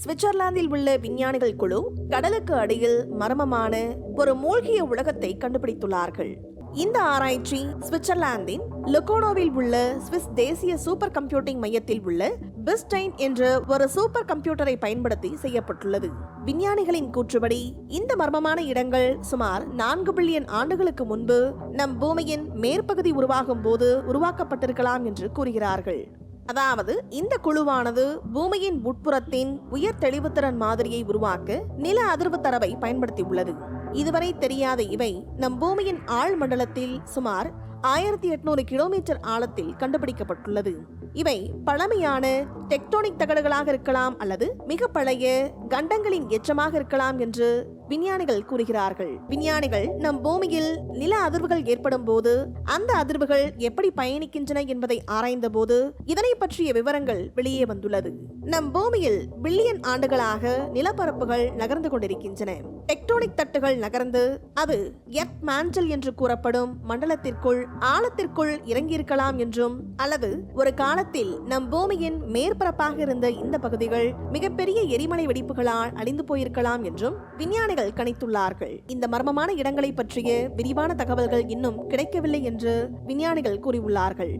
சுவிட்சர்லாந்தில் உள்ள விஞ்ஞானிகள் குழு கடலுக்கு அடியில் மர்மமான ஒரு மூழ்கிய உலகத்தை கண்டுபிடித்துள்ளார்கள். இந்த ஆராய்ச்சி சுவிட்சர்லாந்தின் லுகோனோவில் உள்ள சுவிஸ் தேசிய சூப்பர் கம்ப்யூட்டிங் மையத்தில் உள்ள பிஸ்டைன் என்ற ஒரு சூப்பர் கம்ப்யூட்டரை பயன்படுத்தி செய்யப்பட்டுள்ளது. விஞ்ஞானிகளின் கூற்றுப்படி இந்த மர்மமான இடங்கள் சுமார் நான்கு பில்லியன் ஆண்டுகளுக்கு முன்பு நம் பூமியின் மேற்பகுதி உருவாகும் போது உருவாக்கப்பட்டிருக்கலாம் என்று கூறுகிறார்கள். அதாவது இந்த குழுவானது பூமியின் உட்புறத்தின் உயர் தெளிவுத்திறன் மாதிரியை உருவாக்க நில அதிர்வு தரவை பயன்படுத்தியுள்ளது. இதுவரை தெரியாத இவை நம் பூமியின் ஆழ்மண்டலத்தில் சுமார் ஆயிரத்தி எட்நூறு கிலோமீட்டர் ஆழத்தில் கண்டுபிடிக்கப்பட்டுள்ளது. இவை பழமையான டெக்டோனிக் தகடுகளாக இருக்கலாம் அல்லது மிக பழைய கண்டங்களின் எச்சமாக இருக்கலாம் என்று விஞ்ஞானிகள் கூறுகிறார்கள். விஞ்ஞானிகள் நம் பூமியில் நில அதிர்வுகள் ஏற்படும் போது அந்த அதிர்வுகள் எப்படி பயணிக்கின்றன என்பதை ஆராய்ந்த போது இதனை பற்றிய விவரங்கள் வெளியே வந்துள்ளது. நம் பூமியில் பில்லியன் ஆண்டுகளாக நிலப்பரப்புகள் நகர்ந்து கொண்டிருக்கின்றன. டெக்டோனிக் தட்டுகள் நகர்ந்து அது எர்த் மேண்டல் என்று கூறப்படும் மண்டலத்திற்குள் ஆழத்திற்குள் இறங்கியிருக்கலாம் என்றும் அல்லது ஒரு காலத்தில் நம் பூமியின் மேற்பரப்பாக இருந்த இந்த பகுதிகள் மிகப்பெரிய எரிமலை வெடிப்புகளால் அழிந்து போயிருக்கலாம் என்றும் விஞ்ஞானிகள் கணித்துள்ளார்கள். இந்த மர்மமான இடங்களை பற்றிய விரிவான தகவல்கள் இன்னும் கிடைக்கவில்லை என்று விஞ்ஞானிகள் கூறியுள்ளார்கள்.